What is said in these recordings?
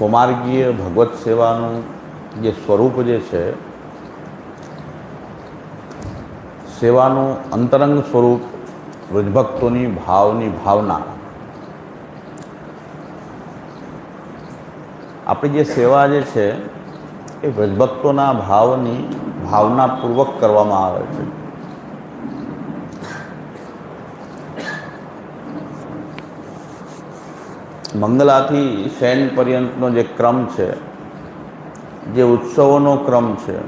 સ્વમાર્ગીય ભગવત સેવાનું જે સ્વરૂપ જે છે, સેવાનું અંતરંગ સ્વરૂપ વૃજભક્તોની ભાવની ભાવના. આપણી જે સેવા જે છે, એ વ્રજભક્તોના ભાવની ભાવનાપૂર્વક કરવામાં આવે છે. મંગલાથી શયન પર્યંતનો જે ક્રમ છે, જે ઉત્સવોનો ક્રમ છે,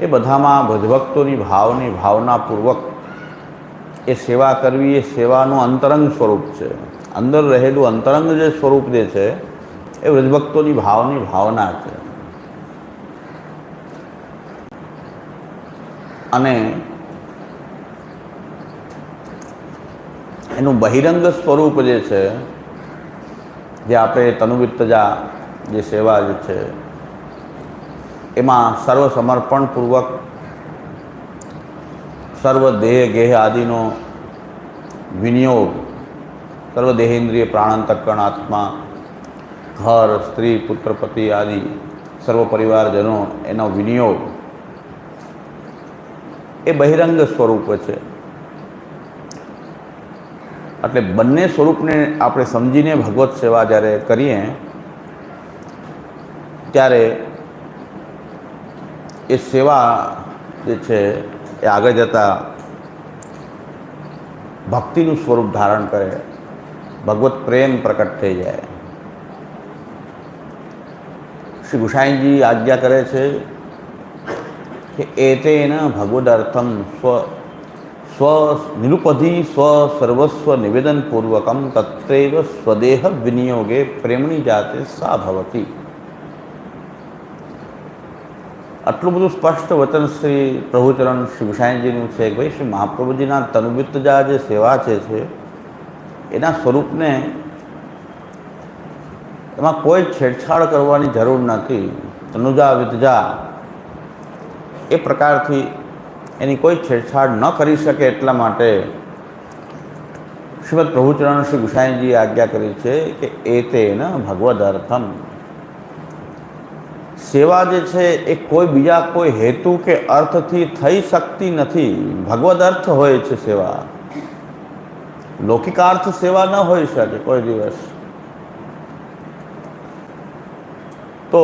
એ બધામાં ભજભક્તોની ભાવની ભાવનાપૂર્વક એ સેવા કરવી એ સેવાનું અંતરંગ સ્વરૂપ છે. અંદર રહેલું અંતરંગ જે સ્વરૂપ જે છે, એ વ્રજભક્તોની ભાવની ભાવના છે. અને એનું બહિરંગ સ્વરૂપ જે છે જે આપણે તનુવિત્તજા જે સેવા જે છે, એમાં સર્વ સમર્પણપૂર્વક સર્વ દેહ ગેહ આદિનો વિનિયોગ, સર્વ દેહેન્દ્રિય પ્રાણાંતકરણ આત્મા, ઘર, સ્ત્રી, પુત્ર, પતિ આદિ, સર્વ પરિવારજનો એનો વિનિયોગ એ બહિરંગ સ્વરૂપ છે. એટલે બંને સ્વરૂપને આપણે સમજીને ભગવત સેવા જ્યારે કરીએ, ત્યારે એ સેવા જે છે એ આગળ જતાં ભક્તિનું સ્વરૂપ ધારણ કરે, ભગવત પ્રેમ પ્રકટ થઈ જાય. શ્રી ગુસાઈજી આજ્ઞા કરે છે કે એ તેના ભગવદ અર્થમ સ્વ સ્વ નિરુપધિ સ્વ સર્વસ્વ નિવેદનપૂર્વકમ તત્રેવ સ્વદેહ વિનિયોગે પ્રેમણી જાતે સા ભવતી આટલું બધું સ્પષ્ટ વચન શ્રી પ્રભુચરણ શ્રી ગુસાઈજીનું છે કે ભાઈ શ્રી મહાપ્રભુજીના તનુવિત્તજા જે સેવા છે છે એના સ્વરૂપને એમાં કોઈ છેડછાડ કરવાની જરૂર નથી તનુજા વિતજા એ પ્રકારથી એની કોઈ છેડછાડ ન કરી શકે એટલા માટે શ્રીમદ પ્રભુચરણ શ્રી ગુસાઈજીએ આજ્ઞા કરી છે કે એ તેન ભગવદ અર્થમ સેવા જે છે એ કોઈ બીજા કોઈ હેતુ કે અર્થથી થઈ શકતી નથી. ભગવદ અર્થ હોય છે સેવા. લૌકિકાર્થ સેવા ન હોઈ શકે કોઈ દિવસ. તો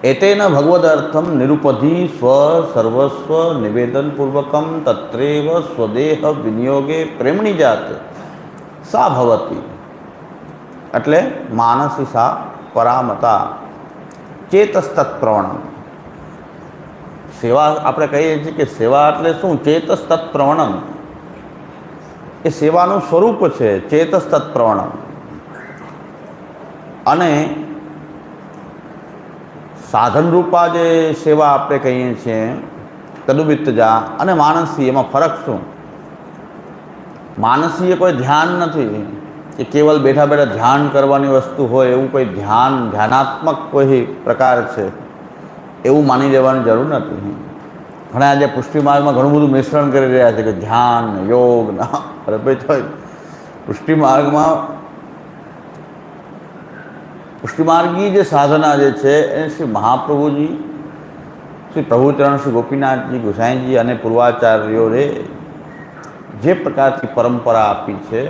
એતેન ભગવદર્થમ નિરુપધિ સ્વ સર્વસ્વ નિવેદનપૂર્વકમ તત્રેવ સ્વદેહ વિનિયોગે પ્રેમણી જાત સા ભવતી એટલે માનસી સા પરામતા ચેતસ્તત્પ્રવણમ સેવા આપણે કહીએ છીએ કે સેવા એટલે શું ચેતસ્તત્પ્રવણમ એ સેવાનું સ્વરૂપ છે ચેતસ્તત્પ્રવણમ અને સાધનરૂપા જે સેવા આપણે કહીએ છીએ તદુબિત્તજા અને માનસી એમાં ફરક શું? માનસી એ કોઈ ધ્યાન નથી કે કેવલ બેઠા બેઠા ધ્યાન કરવાની વસ્તુ હોય એવું કોઈ ધ્યાન, ધ્યાનાત્મક કોઈ પ્રકાર છે, એવું માની લેવાની જરૂર નથી. ઘણા આજે પુષ્ટિ માર્ગમાં ઘણું બધું મિશ્રણ કરી રહ્યા છે કે ધ્યાન, યોગ અરે પુષ્ટિ માર્ગમાં પુષ્ટિમાર્ગી જે સાધના જે છે એ શ્રી મહાપ્રભુજી, શ્રી પ્રભુચરણ, શ્રી ગોપીનાથજી, ગુસાઈજી અને પૂર્વાચાર્યોએ જે પ્રકારથી પરંપરા આપી છે,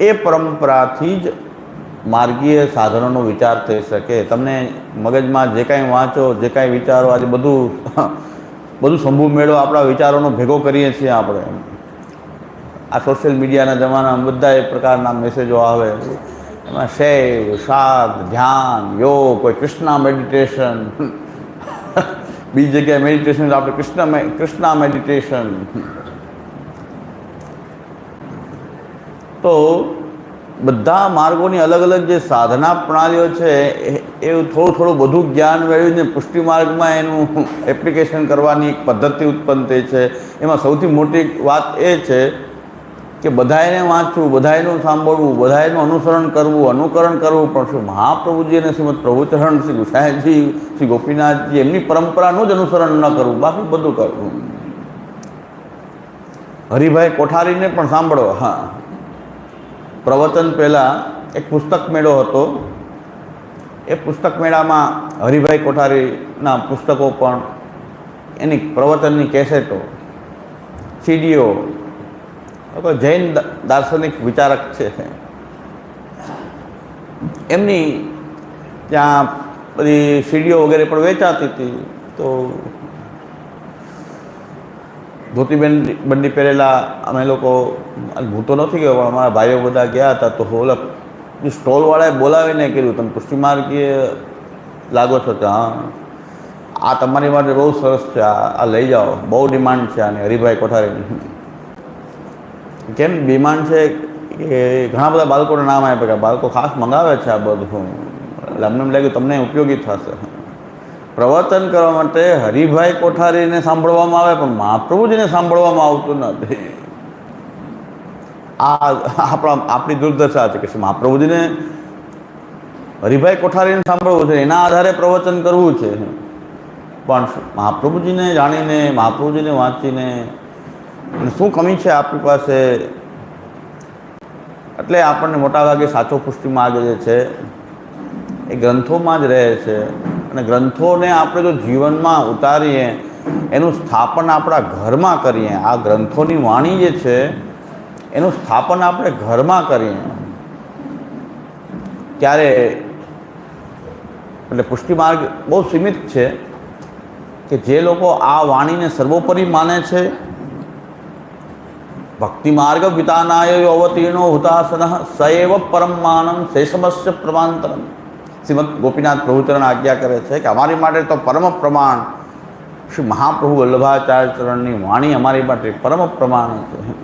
એ પરંપરાથી જ માર્ગીય સાધનોનો વિચાર થઈ શકે. તમને મગજમાં જે કાંઈ વાંચો, જે કાંઈ વિચારો, આજે બધું બધું શંભુ મેળો આપણા વિચારોનો ભેગો કરીએ છીએ આપણે. આ સોશિયલ મીડિયાના જમાનામાં બધા એ પ્રકારના મેસેજો આવે. એમાં શૈવ, સાધ, ધ્યાન, યોગ, કોઈ કૃષ્ણા મેડિટેશન બીજી જગ્યાએ મેડિટેશન આપણે કૃષ્ણ કૃષ્ણા મેડિટેશન તો બધા માર્ગોની અલગ અલગ જે સાધના પ્રણાલીઓ છે, એ થોડું થોડું બધું જ્ઞાન મેળવીને પુષ્ટિ માર્ગમાં એનું એપ્લિકેશન કરવાની એક પદ્ધતિ ઉત્પન્ન થઈ છે. એમાં સૌથી મોટી વાત એ છે કે બધાને વાંચવું બધાનું સાંભળવું બધાનું અનુસરણ કરવું, અનુકરણ કરવું, પણ શું મહાપ્રભુજી અને શ્રીમદ પ્રભુચરણ, શ્રી ગુસાહેબજી શ્રી ગોપીનાથજી એમની પરંપરાનું જ અનુસરણ ન કરવું, બાકી બધું કરવું. હરિભાઈ કોઠારીને પણ સાંભળો, હા. પ્રવચન પહેલાં એક પુસ્તક મેળો હતો. એ પુસ્તક મેળામાં હરિભાઈ કોઠારીના પુસ્તકો પણ એની પ્રવચનની કેસેટો, સીડીઓ કોઈ જૈન દાર્શનિક વિચારક છે. એમની ત્યાં બધી સીડીઓ વગેરે પણ વેચાતી હતી. તો ધોતીબેન બંડી પહેરેલા અમે લોકો હું તો નથી ગયો, પણ અમારા ભાઈઓ બધા ગયા હતા તો ઓલા સ્ટોલવાળાએ બોલાવીને કીધું તમે પુષ્ટિ માર્ગીય લાગો છો કે હા. આ તમારી માટે બહુ સરસ છે આ લઈ જાઓ. બહુ ડિમાન્ડ છે આની હરિભાઈ કોઠારીની. કેમ ડિમાન્ડ છે કે ઘણા બધા બાળકોના નામ આપ્યા કે બાળકો ખાસ મંગાવે છે આ બધું? એટલે એમ લાગ્યું તમને ઉપયોગી થશે. પ્રવચન કરવા માટે હરિભાઈ કોઠારીને સાંભળવામાં આવે, પણ મહાપ્રભુજીને સાંભળવામાં આવતું નથી. આ આપણા, આપણી દુર્દશા છે કે મહાપ્રભુજીને હરિભાઈ કોઠારીને સાંભળવું છે, એના આધારે પ્રવચન કરવું છે. પણ મહાપ્રભુજીને જાણીને, મહાપ્રભુજીને વાંચીને અને શું કમી છે આપણી પાસે? એટલે આપણને મોટાભાગે સાચો પુષ્ટિ માર્ગ જે છે, એ ગ્રંથોમાં જ રહે છે. અને ગ્રંથોને આપણે જો જીવનમાં ઉતારીએ, એનું સ્થાપન આપણા ઘરમાં કરીએ, આ ગ્રંથોની વાણી જે છે, એનું સ્થાપન આપણે ઘરમાં કરીએ. ત્યારે એટલે પુષ્ટિ માર્ગ બહુ સીમિત છે કે જે લોકો આ વાણીને સર્વોપરી માને છે ભક્તિ માર્ગ વિતાનાય અવતીર્ણો હુતાસન સૈવ પરમ માનમ શેષમસ્ય પ્રમાંતરમ શ્રીમદ ગોપીનાથ પ્રભુચરણ આજ્ઞા કરે છે કે અમારી માટે તો પરમ પ્રમાણ શ્રી મહાપ્રભુ વલ્લભાચાર્ય ચરણની વાણી અમારી માટે પરમ પ્રમાણ છે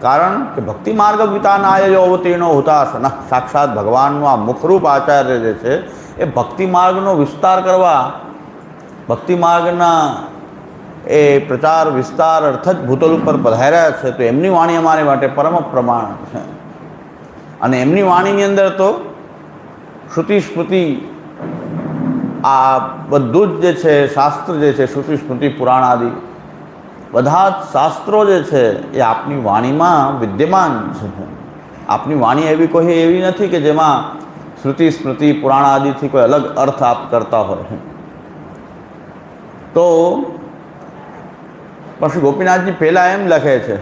કારણ કે ભક્તિ માર્ગ વિતાનાય અવતીર્ણો હુતાસન સાક્ષાત ભગવાનનું આ મુખરૂપ આચાર્ય જે છે એ ભક્તિ માર્ગનો વિસ્તાર કરવા ભક્તિ માર્ગના એ પ્રચાર, વિસ્તાર અર્થ જ ભૂતલ ઉપર પધાર્યા છે, તો એમની વાણી અમારી માટે પરમ પ્રમાણ છે. અને એમની વાણીની અંદર તો શ્રુતિ, સ્મૃતિ, આ બધું જ જે છે, શાસ્ત્ર જે છે, શ્રુતિ, સ્મૃતિ, પુરાણ આદિ, બધા જ શાસ્ત્રો જે છે, એ આપની વાણીમાં વિદ્યમાન છે. આપની વાણી એવી કોઈ એવી નથી કે જેમાં શ્રુતિ, સ્મૃતિ, પુરાણ આદિથી કોઈ અલગ અર્થ આપ કરતા હોય. તો પણ શ્રી ગોપીનાથજી પહેલાં એમ લખે છે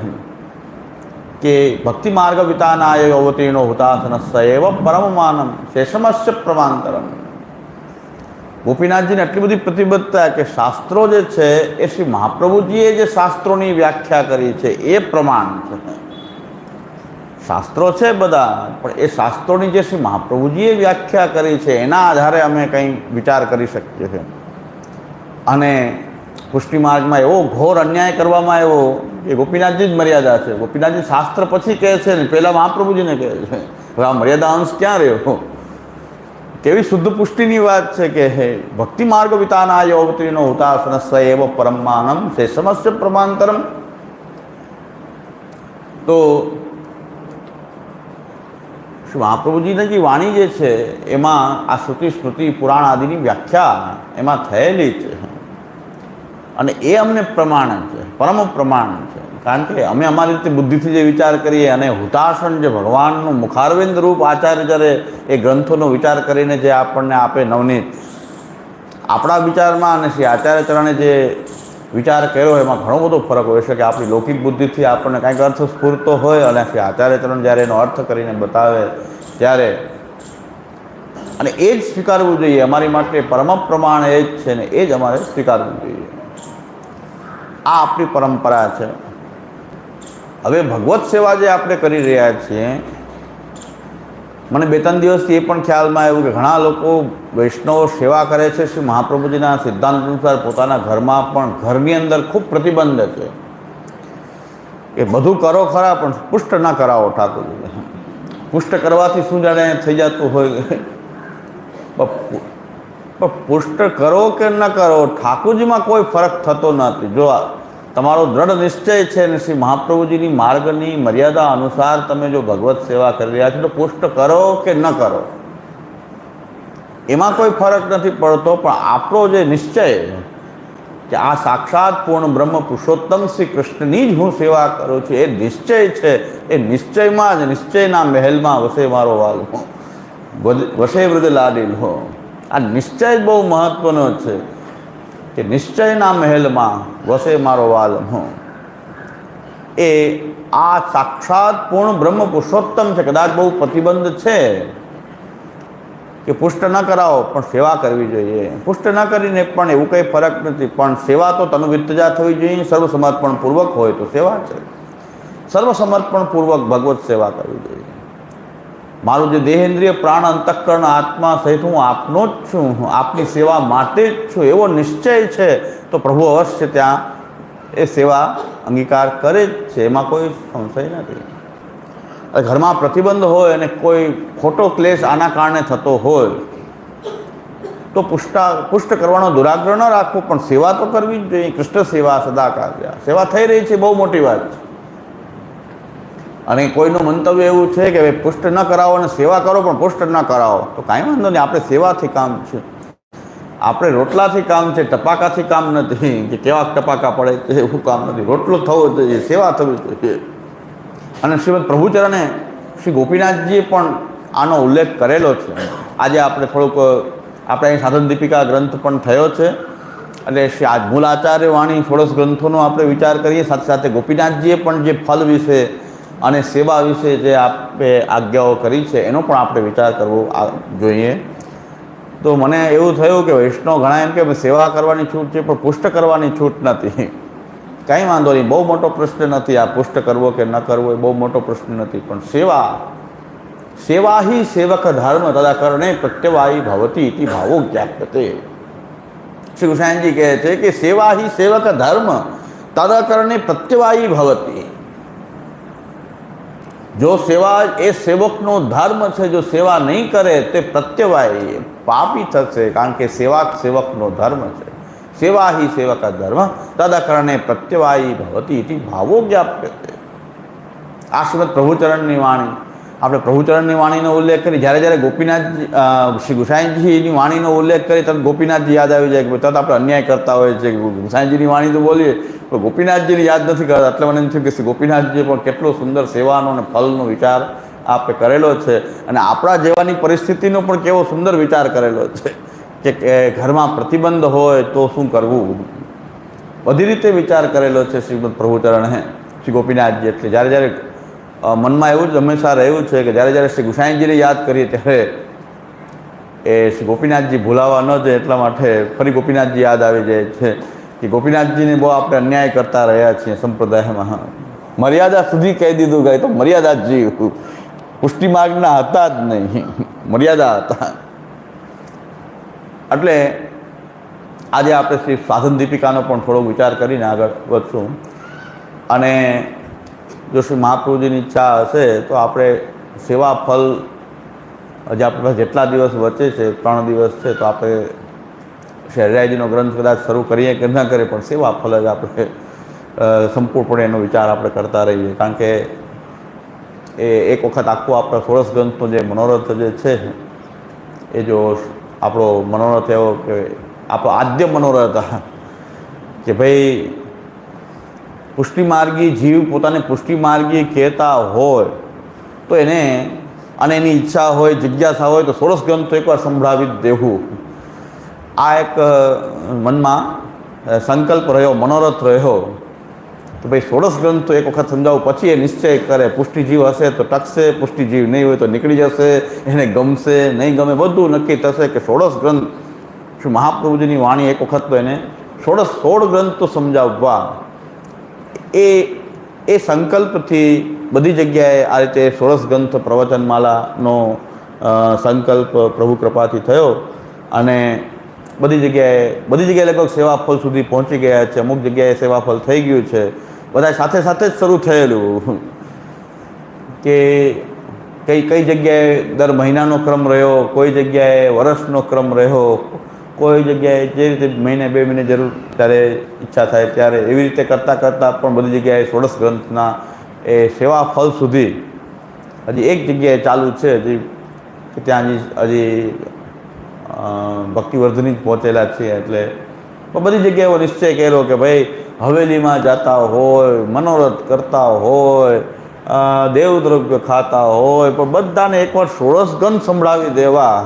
કે ભક્તિ માર્ગ વિતાનાય અવતીર્ણો હુતાસન એવ પરમમાનમ શેષમસ્ય પ્રમાંતરમ ગોપીનાથજીને એટલી બધી પ્રતિબદ્ધતા કે શાસ્ત્રો જે છે એ શ્રી મહાપ્રભુજીએ જે શાસ્ત્રોની વ્યાખ્યા કરી છે એ પ્રમાણ છે. શાસ્ત્રો છે બધા, પણ એ શાસ્ત્રોની જે શ્રી મહાપ્રભુજીએ વ્યાખ્યા કરી છે એના આધારે અમે કંઈ વિચાર કરી શકીએ છીએ. અને પુષ્ટિ માર્ગમાં એવો ઘોર અન્યાય કરવામાં આવ્યો એ ગોપીનાથજી જ મર્યાદા છે. ગોપીનાથજી શાસ્ત્ર પછી કહે છે ને, પહેલાં મહાપ્રભુજીને કહે છે. હવે આ મર્યાદા અંશ ક્યાં રહ્યો? કેવી શુદ્ધ પુષ્ટિની વાત છે કે હે, ભક્તિ માર્ગ વિતાના યોગત્રીનો હુતાસન સૈવ પરમાનમ પરમાનમ સમસ્ય પ્રમાંતરમ તો શ્રી મહાપ્રભુજીની જે વાણી જે છે, એમાં આ શ્રુતિ સ્મૃતિ પુરાણ આદિની વ્યાખ્યા એમાં થયેલી છે. અને એ અમને પ્રમાણ છે, પરમ પ્રમાણ છે. કારણ કે અમે અમારી રીતે બુદ્ધિથી જે વિચાર કરીએ અને હુતાસન જે ભગવાનનું મુખારવિંદ રૂપ આચાર્ય જ્યારે એ ગ્રંથોનો વિચાર કરીને જે આપણને આપે નવનીત, આપણા વિચારમાં અને શ્રી આચાર્ય ચરણે જે વિચાર કર્યો, એમાં ઘણો બધો ફરક હોય છે કે આપણી લૌકિક બુદ્ધિથી આપણને કાંઈક અર્થ સ્ફૂરતો હોય અને શ્રી આચાર્ય ચરણ જ્યારે એનો અર્થ કરીને બતાવે ત્યારે અને એ જ સ્વીકારવું જોઈએ. અમારી માટે પરમ પ્રમાણ એ જ છે ને એ જ અમારે સ્વીકારવું જોઈએ. આ આપણી પરંપરા છે. હવે ભગવત સેવા જે આપણે કરી રહ્યા છીએ, મને બે ત્રણ દિવસથી એ પણ ખ્યાલમાં આવ્યું કે ઘણા લોકો વૈષ્ણવો સેવા કરે છે, શ્રી મહાપ્રભુજીના સિદ્ધાંત અનુસાર પોતાના ઘરમાં પણ ઘરની અંદર ખૂબ પ્રતિબંધ છે. એ બધું કરો ખરા, પણ પુષ્ટ ના કરાવો ઠાકોરજી. પુષ્ટ કરવાથી શું જાણે થઈ જતું હોય? પણ પુષ્ટ કરો કે ન કરો, ઠાકોરજીમાં કોઈ ફરક થતો નથી. જો તમારો દ્રઢ નિશ્ચય છે અને શ્રી મહાપ્રભુજીની માર્ગની મર્યાદા અનુસાર તમે જો ભગવત સેવા કરી રહ્યા છો, તો પુષ્ટ કરો કે ન કરો? એમાં કોઈ ફરક નથી પડતો, પણ આપણો જે નિશ્ચય કે આ સાક્ષાત પૂર્ણ બ્રહ્મ પુરુષોત્તમ શ્રી કૃષ્ણની જ હું સેવા કરું છું, એ નિશ્ચય છે. એ નિશ્ચયમાં જ, નિશ્ચયના મહેલમાં વસે મારો વાલ હું. વસે વૃદ્ધ લાડીલ હો. આ નિશ્ચય બહુ મહત્વનો છે કે નિશ્ચયના મહેલમાં વસે મારો વાલમ હું. એ આ સાક્ષાત પૂર્ણ બ્રહ્મ પુરુષોત્તમ છે, કદાચ બહુ પ્રતિબંધ છે કે પુષ્ટ ન કરાવો, પણ સેવા કરવી જોઈએ. પુષ્ટ ન કરીને પણ એવું કંઈ ફરક નથી, પણ સેવા તો તનુવિત્તજા થવી જોઈએ, સર્વસમર્પણપૂર્વક હોય તો સેવા છે. સર્વસમર્પણપૂર્વક ભગવત સેવા કરવી જોઈએ. મારું જે દેહેન્દ્રિય પ્રાણ અંતઃકરણ આત્મા સહિત હું આપનો જ છું, હું આપની સેવા માટે જ છું, એવો નિશ્ચય છે, તો પ્રભુ અવશ્ય ત્યાં એ સેવા અંગીકાર કરે જ છે, એમાં કોઈ સંશય નથી. ઘરમાં પ્રતિબંધ હોય અને કોઈ ખોટો ક્લેશ આના કારણે થતો હોય, તો પુષ્ટા, પુષ્ટ કરવાનો દુરાગ્રહ ન રાખવો, પણ સેવા તો કરવી જ જોઈએ, કૃષ્ણ સેવા સદા કાર્ય સેવા થઈ રહી છે, બહુ મોટી વાત છે. અને કોઈનું મંતવ્ય એવું છે કે ભાઈ પુષ્ટ ન કરાવો અને સેવા કરો, પણ પુષ્ટ ન કરાવો, તો કાંઈ વાંધો નહીં. આપણે સેવાથી કામ છે. આપણે રોટલાથી કામ છે, ટપાકાથી કામ નથી. કે કેવા ટપાકા પડે એવું કામ નથી. રોટલો થવો જોઈએ, સેવા થવી જોઈએ. અને શ્રીમદ પ્રભુચરણે શ્રી ગોપીનાથજીએ પણ આનો ઉલ્લેખ કરેલો છે. આજે આપણે થોડુંક, આપણે અહીં સાધન દીપિકા ગ્રંથ પણ થયો છે. એટલે શ્રી આજમૂલ આચાર્ય વાણી ષોડશ ગ્રંથોનો આપણે વિચાર કરીએ. સાથે સાથે ગોપીનાથજીએ પણ જે ફલ વિશે અને સેવા વિશે જે આપે આજ્ઞાઓ કરી છે, એનો પણ આપણે વિચાર કરવો જોઈએ. તો મને એવું થયું કે વૈષ્ણવ ઘણા એમ કે સેવા કરવાની છૂટ છે, પણ પુષ્ટ કરવાની છૂટ નથી. કાંઈ વાંધો નહીં, બહુ મોટો પ્રશ્ન નથી આ પુષ્ટ કરવો કે ન કરવો એ બહુ મોટો પ્રશ્ન નથી, પણ સેવા સેવા હિ સેવક ધર્મ તદા કરણે પ્રત્યવાયી ભવતી ઇતિ ભાવો જ્ઞાપ્યતે શ્રી કૃષ્ણજી કહે છે કે સેવા હિ સેવક ધર્મ તદા કરણે પ્રત્યવાયી ભવતી. જો સેવા એ સેવકનો ધર્મ છે, જો સેવા નહીં કરે, તે પ્રત્યવાય પાપી થશે, કારણ કે સેવા સેવકનો ધર્મ છે. સેવા હિ સેવક ધર્મ તદકરણે પ્રત્યવાયી ભવતી ભાવો જ્ઞાપ્યતે. આ શ્રીમદ પ્રભુચરણની વાણી. આપણે પ્રભુચરણની વાણીનો ઉલ્લેખ કરી જ્યારે જ્યારે ગોપીનાથજી અ, શ્રી ગુસાઈજીની વાણીનો ઉલ્લેખ કરી તરત ગોપીનાથજી યાદ આવી જાય કે તરત આપણે અન્યાય કરતા હોઈએ છીએ ગુસાઈજીની વાણી તો બોલીએ પણ ગોપીનાથજીને યાદ નથી કરતા. એટલે મને એમ થયું કે શ્રી ગોપીનાથજીએ પણ કેટલો સુંદર સેવાનો અને ફલનો વિચાર આપણે કરેલો છે. અને આપણા જેવાની પરિસ્થિતિનો પણ કેવો સુંદર વિચાર કરેલો છે કે ઘરમાં પ્રતિબંધ હોય તો શું કરવું? બધી રીતે વિચાર કરેલો છે શ્રીમદ પ્રભુચરણે શ્રી ગોપીનાથજી. એટલે જ્યારે જ્યારે મનમાં એવું જ હંમેશા રહ્યું છે કે જ્યારે જ્યારે શ્રી ગુસાઈજીને યાદ કરીએ ત્યારે એ શ્રી ગોપીનાથજી ભૂલાવા ન જાય એટલા માટે ફરી ગોપીનાથજી યાદ આવી જાય છે કે ગોપીનાથજીને બહુ આપણે અન્યાય કરતા રહ્યા છીએ સંપ્રદાયમાં. મર્યાદા સુધી કહી દીધું ગઈ તો મર્યાદા જીવ. પુષ્ટિ માર્ગના હતા જ નહીં. મર્યાદા હતા. એટલે આજે આપણે શ્રી સાધન દીપિકાનો પણ થોડો વિચાર કરીને આગળ વધશું. અને જો શ્રી મહાપ્રભુજીની ઈચ્છા હશે, તો આપણે સેવા ફલ હજી આપણે જેટલા દિવસ વચ્ચે છે, ત્રણ દિવસ છે, તો આપણે શહેરાયજીનો ગ્રંથ કદાચ શરૂ કરીએ કે ન કરીએ, પણ સેવા ફલ જ આપણે સંપૂર્ણપણે એનો વિચાર આપણે કરતા રહીએ. કારણ કે એ એક વખત આખો આપણો સોળસ ગ્રંથનો જે મનોરથ જે છે, એ જો આપણો મનોરથ એવો કે આપણો આદ્ય મનોરથ, કે ભાઈ પુષ્ટિમાર્ગી જીવ પોતાને પુષ્ટિમાર્ગી કહેતા હોય, તો એને, અને એની ઈચ્છા હોય, જિજ્ઞાસા હોય, તો સોળસ ગ્રંથો એકવાર સંભળાવી દેવું. આ એક મનમાં સંકલ્પ રહ્યો, મનોરથ રહ્યો. તો ભાઈ સોળસ ગ્રંથો એક વખત સમજાવું, પછી એ નિશ્ચય કરે, પુષ્ટિજીવ હશે તો ટકશે, પુષ્ટિજીવ નહીં હોય તો નીકળી જશે, એને ગમશે, નહીં ગમે, બધું નક્કી થશે કે સોળસ ગ્રંથ શું મહાપ્રભુજીની વાણી એક વખત તો એને, સોળસ સોળ ગ્રંથ તો સમજાવવા. એ એ સંકલ્પથી બધી જગ્યાએ આ રીતે સોળસ ગ્રંથ પ્રવચનમાલાનો સંકલ્પ પ્રભુ કૃપાથી થયો અને બધી જગ્યાએ બધી જગ્યાએ લગભગ સેવાફળ સુધી પહોંચી ગયા છે. અમુક જગ્યાએ સેવાફળ થઈ ગયું છે. બધા સાથે સાથે જ શરૂ થયેલું. કે કઈ કઈ જગ્યાએ દર મહિનાનો ક્રમ રહ્યો, કોઈ જગ્યાએ વર્ષનો ક્રમ રહ્યો કોઈ જગ્યાએ જે રીતે મહિને, બે મહિને જરૂર ત્યારે ઈચ્છા થાય ત્યારે એવી રીતે કરતાં કરતાં પણ બધી જગ્યાએ સોળસ ગ્રંથના એ સેવા ફળ સુધી હજી એક જગ્યાએ ચાલુ છે, હજી ત્યાં હજી હજી ભક્તિવર્ધની જ પહોંચેલા છીએ એટલે બધી જગ્યાએ નિશ્ચય કર્યો કે ભાઈ હવેલીમાં જતા હોય, મનોરથ કરતા હોય દેવદ્રવ્ય ખાતા હોય, પણ બધાને એકવાર ષોડશ ગંધ સંભળાવી દેવા.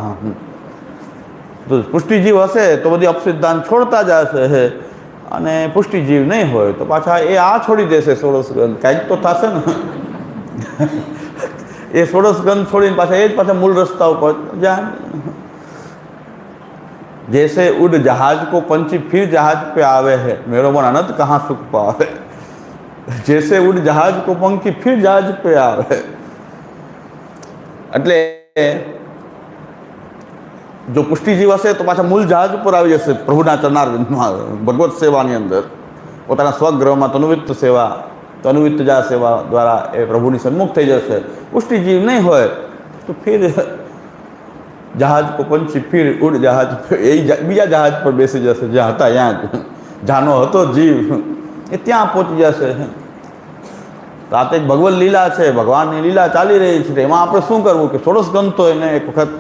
પુષ્ટિજીવ હશે તો બધી અપસિદ્ધાંત છોડતા જ હશે અને પુષ્ટિજીવ નહીં હોય તો પાછા એ આ છોડી દેશે ષોડશ ગંધ કાંઈક તો થશે ને એ ષોડશ ગંધ છોડીને પાછા એ જ પાછા મૂળ રસ્તા ઉપર જાય जैसे उड़ जहाज को पंछी फिर जहाज पे आवे है मेरो मन अनंत कहाँ सुख पावे जैसे उड़ जहाज को पंखી फिर जहाज पे આવે એટલે જો પુષ્ટિજીવ હશે તો પાછા મૂળ જહાજ ઉપર આવી જશે પ્રભુના ચરણારવિંદમાં ભગવત સેવાની અંદર પોતાના સ્વગ્રહમાં તનુવિત્ત સેવા તનુવિત્તજા સેવા દ્વારા એ પ્રભુની સન્મુખ થઈ જશે પુષ્ટિજીવ નહીં હોય તો ફિર જહાજ કો પંછી ફિર ઉડ જહાજ પર એ જા- બીજા જહાજ પર બેસી જશે જ્યાં હતા ત્યાં જ જાનો હતો જીવ એ ત્યાં પહોંચી જશે તો આ તો એક ભગવત લીલા છે ભગવાનની લીલા ચાલી રહી છે તો એમાં આપણે શું કરવું કે સોળસ ગંધ તો એને એક વખત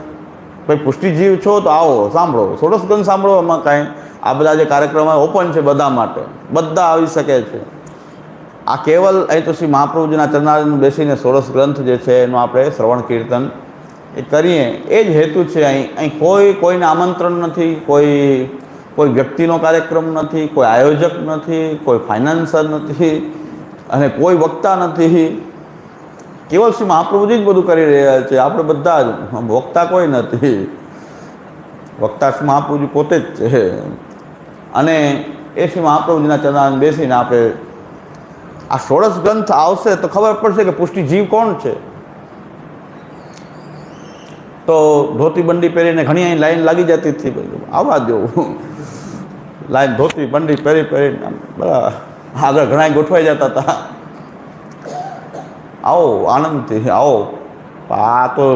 ભાઈ, પુષ્ટિજીવ છો તો આવો, સાંભળો. સોળસ ગંધ સાંભળો એમાં કાંઈ. આ બધા જે કાર્યક્રમો ઓપન છે બધા માટે. બધા આવી શકે છે. આ કેવલ અહીં તો શ્રી મહાપ્રભુજીના ચરણારવિંદ બેસીને સોળસ ગ્રંથ જે છે એનું આપણે શ્રવણ કીર્તન એ કરીએ. એ જ હેતુ છે અહીં. અહીં કોઈ કોઈને આમંત્રણ નથી, કોઈ કોઈ વ્યક્તિનો કાર્યક્રમ નથી, કોઈ આયોજક નથી, કોઈ ફાઇનાન્સર નથી અને કોઈ વક્તા નથી. કેવલ શ્રી મહાપ્રભુજી જ બધું કરી રહ્યા છે? આપણે બધા જ વક્તા કોઈ નથી. વક્તા શ્રી મહાપ્રભુજી પોતે જ છે. અને એ શ્રી મહાપ્રભુજીના ચરણાને બેસીને આપણે આ ષોડશ ગ્રંથ આવશે તો ખબર પડશે કે પુષ્ટિ જીવ કોણ છે? તો ધોતી બંડી પહેરીને ઘણી અહીં લાઈન લાગી જતી હતી. આવવા દેવું લાઈન ધોતી બંડી પહેરી પહેરીને બરાબર આગળ ઘણા ગોઠવાઈ જતા હતા. આવો આનંદથી આવો આ તો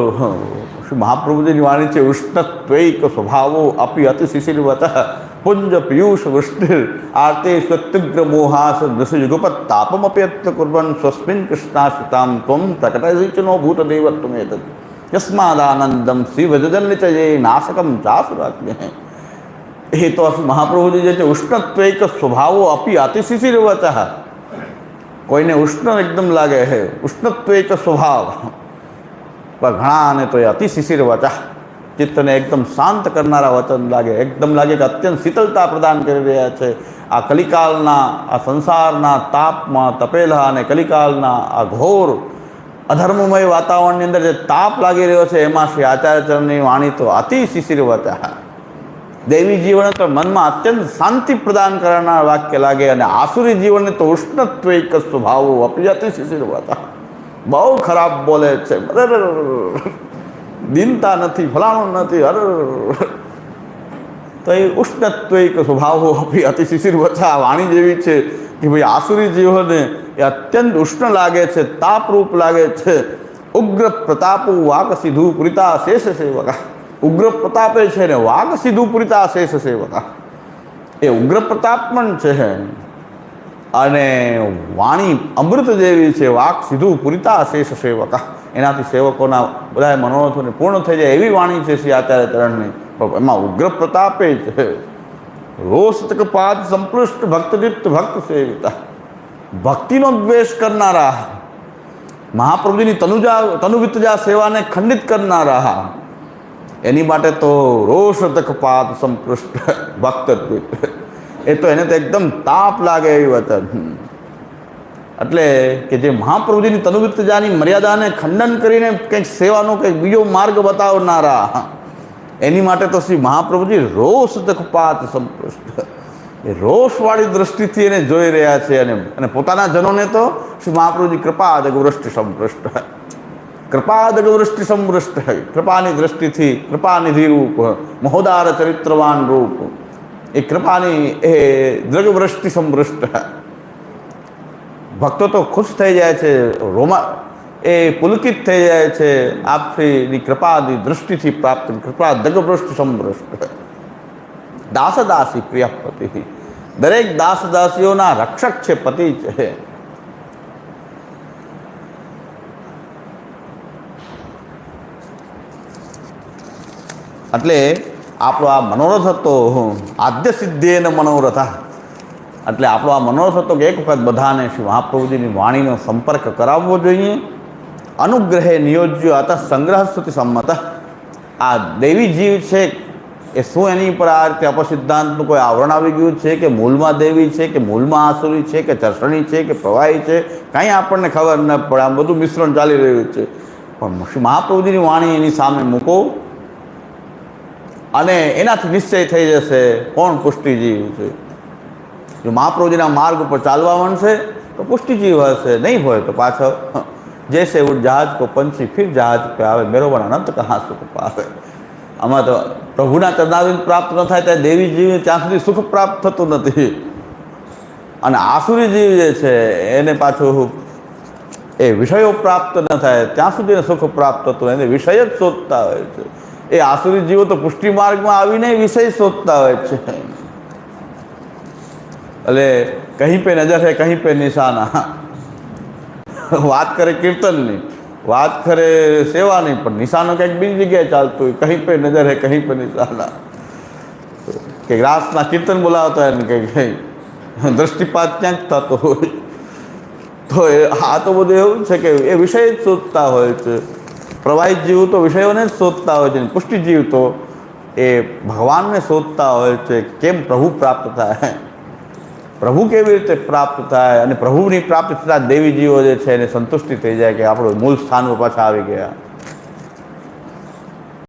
શ્રી મહાપ્રભુજીની વાણી છે ઉષ્ણત્વૈક સ્વભાવો અપી અતિ શિશિરવત પુંજ પિયુષ વૃષ્ટિર આર્તે સ્વતિગ્ર મોહાસ દૃષયુગપત તાપમપ્યત્ય કુર્વન સ્વસ્મિન કૃષ્ણાશ્રિતામ ત્વમ પ્રકટસિચનો ભૂતદેવત્વમેતદ યસ્માદાનંદમ શ્રી વજજન ચ યે નાશકમ ચાસુરાત્મ્ય એ તો શ્રી મહાપ્રભુજી જે છે ઉષ્ણત્વૈક સ્વભાવો અપી અતિ શિશિરવત કોઈને ઉષ્ણ એકદમ લાગે છે ઉષ્ણત્વૈક સ્વભાવ. પણ ઘણાને તો એ અતિ શિશિર વચા. ચિત્તને એકદમ શાંત કરનારા વચન લાગે, એકદમ લાગે કે અત્યંત શીતળતા પ્રદાન કરી રહ્યા છે. આ કલિકાલના, આ સંસારના તાપમાં તપેલા અને કલિકાલના આ ઘોર અધર્મમય વાતાવરણની અંદર જે તાપ લાગી રહ્યો છે, એમાં શ્રી આચાર્યચરણની વાણી તો અતિ શિશિર વચા. દૈવી જીવન તો મનમાં અત્યંત શાંતિ પ્રદાન કરનાર વાક્ય લાગે અને આસુરી જીવનને તો ઉષ્ણત્વૈક સ્વભાવો અપિયતિ શિશિરવતા બહુ ખરાબ બોલે છે. દિનતા નથી, ફલાણું નથી, અરર. તો એ ઉષ્ણત્વૈક સ્વભાવો અપી અતિ શિશિરવતા વાણી જેવી છે કે ભાઈ આસુરી જીવનને એ અત્યંત ઉષ્ણ લાગે છે, તાપરૂપ લાગે છે. ઉગ્ર પ્રતાપુ વાક સીધું પુરિતા શેષ સેવકા. ઉગ્ર પ્રતાપે છે ને વાઘ સીધું પુરિતા શેષ સેવકા એ ઉગ્ર પ્રતાપ પણ છે અને વાણી અમૃત જેવી છે વાક સીધું પુરિતા શેષ સેવકા એનાથી સેવકોના બધા મનોરથોને પૂર્ણ થઈ જાય એવી વાણી છે શ્રી આચાર્ય ચરણની એમાં ઉગ્ર પ્રતાપે છે. રોષતક પાદ સંપૃષ્ટ ભક્તદીપ્ત ભક્ત સેવિતા. ભક્તિનો દ્વેષ કરનારા. મહાપ્રભુજીની તનુજા તનુવિતજા સેવાને ખંડિત કરનારા. એની માટે તો રોષ પાદ સંપૃષ્ટ ભક્ત એ તો એને તો એકદમ તાપ લાગે એવી વતન એટલે કે જે મહાપ્રભુજીની તનુવિત્તજાની મર્યાદાને ખંડન કરીને કંઈક સેવાનો કંઈક બીજો માર્ગ બતાવનારા. એની માટે તો શ્રી મહાપ્રભુજી રોષ દખપાત સંપૃષ્ટ એ રોષવાળી દ્રષ્ટિથી એને જોઈ રહ્યા છે અને અને પોતાના જનોને તો શ્રી મહાપ્રભુજી કૃપા જગવૃષ્ટિ સંપૃષ્ટ કૃપાદગ વૃષ્ટિ સમૃષ્ટ કૃપાની દ્રષ્ટિથી કૃપાનિધિ રૂપ મહોદાર ચરિત્રવાન રૂપ એ કૃપાની એ દ્રગવૃષ્ટિ સમૃષ્ટ ભક્તો તો ખુશ થઈ જાય છે રોમા એ પુલકિત થઈ જાય છે આપની કૃપાની દૃષ્ટિથી પ્રાપ્ત કૃપા દગવૃષ્ટિ સમૃષ્ટ દાસદાસી દાસી પ્રિય પતિ દરેક દાસદાસીઓના રક્ષક છે પતિ છે એટલે આપણો આ મનોરથ હતો આદ્ય સિદ્ધેન મનોરથ. એટલે આપણો આ મનોરથ હતો કે એક વખત બધાને શ્રી મહાપ્રભુજીની વાણીનો સંપર્ક કરાવવો જોઈએ. અનુગ્રહે નિયોજ્યો હતા સંગ્રહ સ્તુતિ સંમત. આ દેવી જીવ છે એ શું એની પર આ રીતે અપસિદ્ધાંતનું કોઈ આવરણ આવી ગયું છે કે મૂળમાં દેવી છે કે મૂળમાં આસુરી છે કે ચર્ષણી છે કે પ્રવાહી છે? કાંઈ આપણને ખબર ન પડે, આમ બધું મિશ્રણ ચાલી રહ્યું છે. પણ શ્રી મહાપ્રભુજીની વાણી એની સામે મૂકો. અને એનાથી નિશ્ચય થઈ જશે કોણ પુષ્ટિજીવ છે? જો મહાપ્રભુજીના માર્ગ ઉપર ચાલવા માંડશે તો પુષ્ટિજીવ હશે. નહીં હોય તો પાછો જૈસે ઉડ જહાજ કો પંછી ફિર જહાજ પે આવે મેરોવણ અનંત કહા સુખ પાવે? આમાં તો પ્રભુના ચરણાવિંદ પ્રાપ્ત ન થાય ત્યાં દેવીજીને ત્યાં સુધી સુખ પ્રાપ્ત થતું નથી. અને આસુરીજીવ જે છે, એને પાછું એ વિષયો પ્રાપ્ત ન થાય, ત્યાં સુધી સુખ પ્રાપ્ત થતું એને વિષય જ શોધતા હોય છે. એ આસુરી જીવો તો પુષ્ટિ માર્ગમાં આવીને વિષય શોધતા હોય છે. એટલે કહી પે નજર હે, કહી પે નિશાના. વાત કરે કીર્તનની, વાત કરે સેવાની, પણ નિશાનો કંઈક બીજી જગ્યાએ ચાલતું હોય. કહી પે નજર હે, કહી પે નિશાના. કે રાસના કીર્તન બોલાવતા હોય ને કંઈ, દ્રષ્ટિપાત ક્યાંક થતો હોય. તો એ, આ તો બધું એવું છે કે એ વિષય જ શોધતા હોય છે. પ્રવાહિત જીવ તો વિષયોને જ શોધતા હોય છે પુષ્ટિ જીવ તો એ ભગવાનને શોધતા હોય છે કેમ પ્રભુ પ્રાપ્ત થાય? પ્રભુ કેવી રીતે પ્રાપ્ત થાય? અને પ્રભુની પ્રાપ્ત થતાં દેવી જીવો જે છે એને સંતુષ્ટિ થઈ જાય કે આપણું મૂળ સ્થાન પર પાછા આવી ગયા.